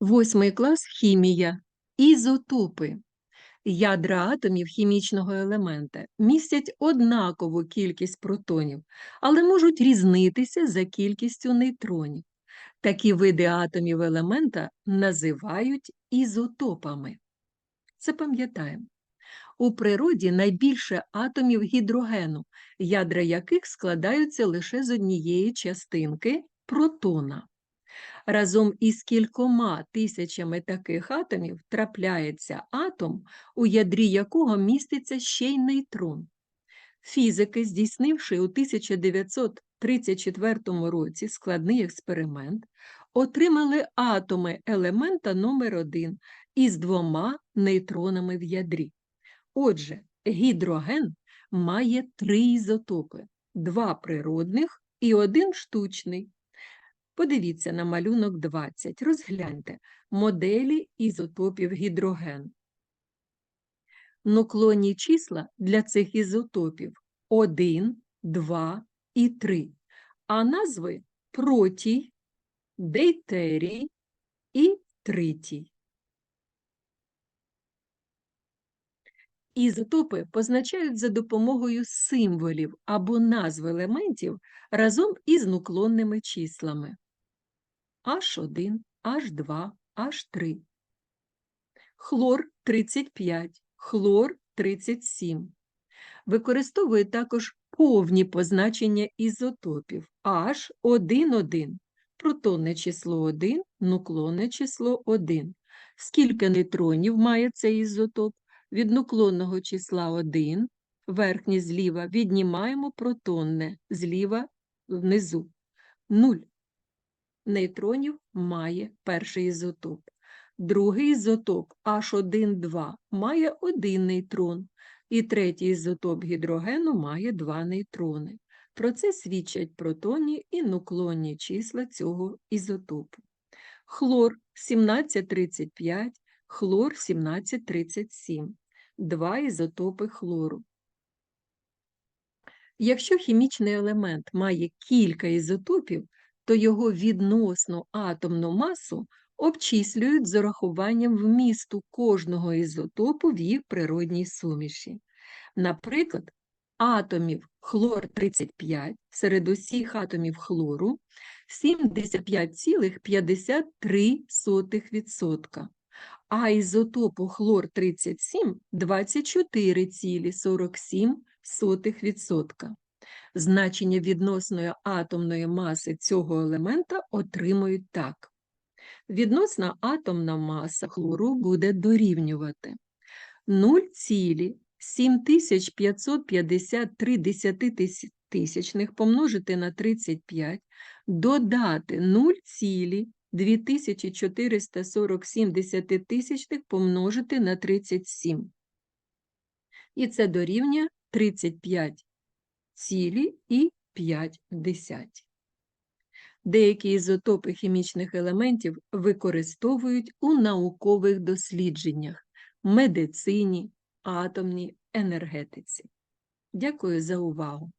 Восьмий клас хімія. Ізотопи. Ядра атомів хімічного елемента містять однакову кількість протонів, але можуть різнитися за кількістю нейтронів. Такі види атомів елемента називають ізотопами. Запам'ятаємо. У природі найбільше атомів гідрогену, ядра яких складаються лише з однієї частинки протона. Разом із кількома тисячами таких атомів трапляється атом, у ядрі якого міститься ще й нейтрон. Фізики, здійснивши у 1934 році складний експеримент, отримали атоми елемента номер 1 із двома нейтронами в ядрі. Отже, гідроген має три ізотопи: два природних і один штучний. Подивіться на малюнок 20. Розгляньте моделі ізотопів гідрогену. Нуклонні числа для цих ізотопів 1, 2 і 3, а назви протій, дейтерій і тритій. Ізотопи позначають за допомогою символів або назв елементів разом із нуклонними числами. H1, H2, H3. Хлор 35, хлор 37. Використовують також повні позначення ізотопів H1,1, протонне число 1, нуклонне число 1. Скільки нейтронів має цей ізотоп? Від нуклонного числа 1, верхнє зліва, віднімаємо протонне зліва внизу 0 нейтронів має перший ізотоп. Другий ізотоп H1,2 має один нейтрон, і третій ізотоп гідрогену має два нейтрони. Про це свідчать протонні і нуклонні числа цього ізотопу. Хлор 1735, хлор 1737. Два ізотопи хлору. Якщо хімічний елемент має кілька ізотопів, то його відносну атомну масу обчислюють з урахуванням вмісту кожного ізотопу в їх природній суміші. Наприклад, атомів хлор 35 серед усіх атомів хлору 75,53%, а ізотопу хлор 37 24,47%. Значення відносної атомної маси цього елемента отримують так. Відносна атомна маса хлору буде дорівнювати 0,7553 десятитисячних помножити на 35, додати 0,2447 десятитисячних помножити на 37. І це дорівнює 35 цілі і п'ять десяті. Деякі ізотопи хімічних елементів використовують у наукових дослідженнях, медицині, атомній енергетиці. Дякую за увагу!